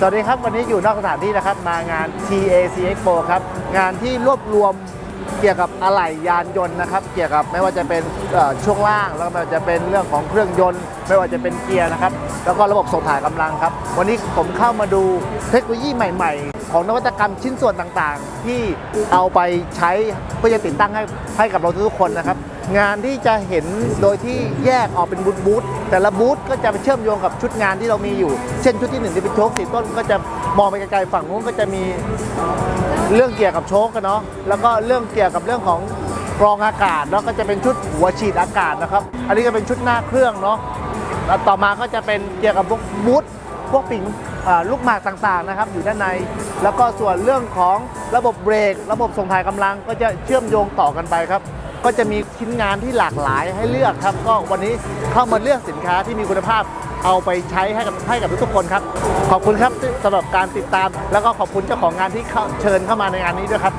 สวัสดีครับ วันนี้อยู่นอกสถานที่นะครับ มางาน TAC Expo ครับ งานที่รวบรวม เกี่ยวกับอะไหล่ยานยนต์นะครับ เกี่ยวกับไม่ว่าจะเป็นช่วงล่าง แล้วก็ไม่ว่าจะเป็นเรื่องของเครื่องยนต์ ไม่ว่าจะเป็นเกียร์นะครับ แล้วก็ระบบส่งถ่ายกำลังครับ วันนี้ผมเข้ามาดูเทคโนโลยีใหม่ ๆ ของนวัตกรรมชิ้นส่วนต่างๆ ที่เอาไปใช้เพื่อจะติดตั้งให้ให้กับเราทุกๆคนนะครับงานที่จะเห็นโดยที่แยกออกเป็นบูธบูธแต่ละบูธก็จะไปเชื่อมโยงกับชุดงานที่เรามีอยู่ เช่นชุดที่หนึ่งที่เป็นโชคสีต้นก็จะ มองไปไกลๆฝั่งนู้นก็จะมีเรื่องเกี่ยวกับโชคกันเนาะแล้วก็เรื่องเกี่ยวกับเรื่องของกรองอากาศแล้วก็จะเป็นชุดหัวฉีดอากาศนะครับ อันนี้ก็เป็นชุดหน้าเครื่องเนาะแล้วต่อมาก็จะเป็นเกี่ยวกับพวกบูธพวกปิ่งลูกหมากต่างๆนะครับ อยู่ด้านใน แล้วก็ส่วนเรื่องของระบบเบรก ระบบส่งถ่ายกำลังก็จะเชื่อมโยงต่อกันไปครับ ก็จะมีชิ้นงานที่หลากหลายให้เลือกครับ ก็วันนี้เข้ามาเลือกสินค้าที่มีคุณภาพ เอาไปใช้ให้กับให้กับทุกๆคนครับ ขอบคุณครับสำหรับการติดตาม แล้วก็ขอบคุณเจ้าของงานที่เชิญเข้ามาในงานนี้ด้วยครับ